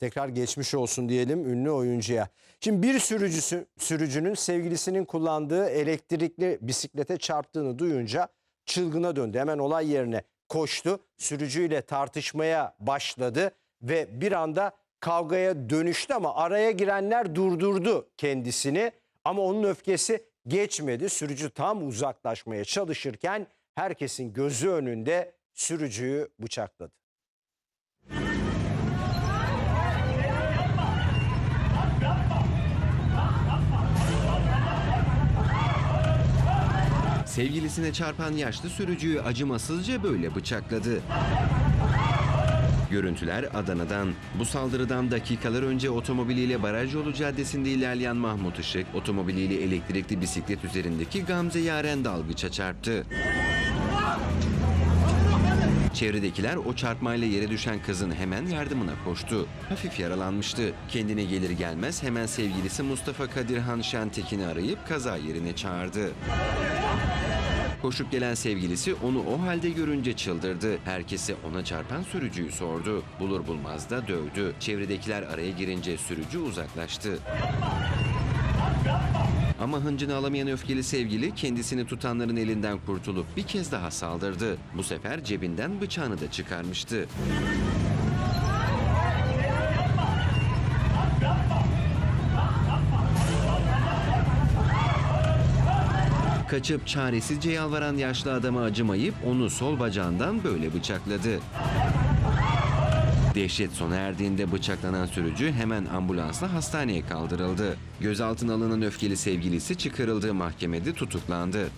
Tekrar geçmiş olsun diyelim ünlü oyuncuya. Şimdi bir sürücüsü, sürücünün sevgilisinin kullandığı elektrikli bisiklete çarptığını duyunca çılgına döndü. Hemen olay yerine koştu. Sürücüyle tartışmaya başladı ve bir anda kavgaya dönüştü ama araya girenler durdurdu kendisini. Ama onun öfkesi geçmedi. Sürücü tam uzaklaşmaya çalışırken herkesin gözü önünde sürücüyü bıçakladı. Sevgilisine çarpan yaşlı sürücüyü acımasızca böyle bıçakladı. Görüntüler Adana'dan. Bu saldırıdan dakikalar önce otomobiliyle Baraj Yolu Caddesi'nde ilerleyen Mahmut Işık, otomobiliyle elektrikli bisiklet üzerindeki Gamze Yaren dalgıça çarptı. Çevredekiler o çarpmayla yere düşen kızın hemen yardımına koştu. Hafif yaralanmıştı. Kendine gelir gelmez hemen sevgilisi Mustafa Kadirhan Şentekin'i arayıp kaza yerine çağırdı. Koşup gelen sevgilisi onu o halde görünce çıldırdı. Herkese ona çarpan sürücüyü sordu. Bulur bulmaz da dövdü. Çevredekiler araya girince sürücü uzaklaştı. Ama hıncını alamayan öfkeli sevgili kendisini tutanların elinden kurtulup bir kez daha saldırdı. Bu sefer cebinden bıçağını da çıkarmıştı. Kaçıp çaresizce yalvaran yaşlı adama acımayıp onu sol bacağından böyle bıçakladı. Dehşet sona erdiğinde bıçaklanan sürücü hemen ambulansla hastaneye kaldırıldı. Gözaltına alınan öfkeli sevgilisi çıkarıldığı mahkemede tutuklandı.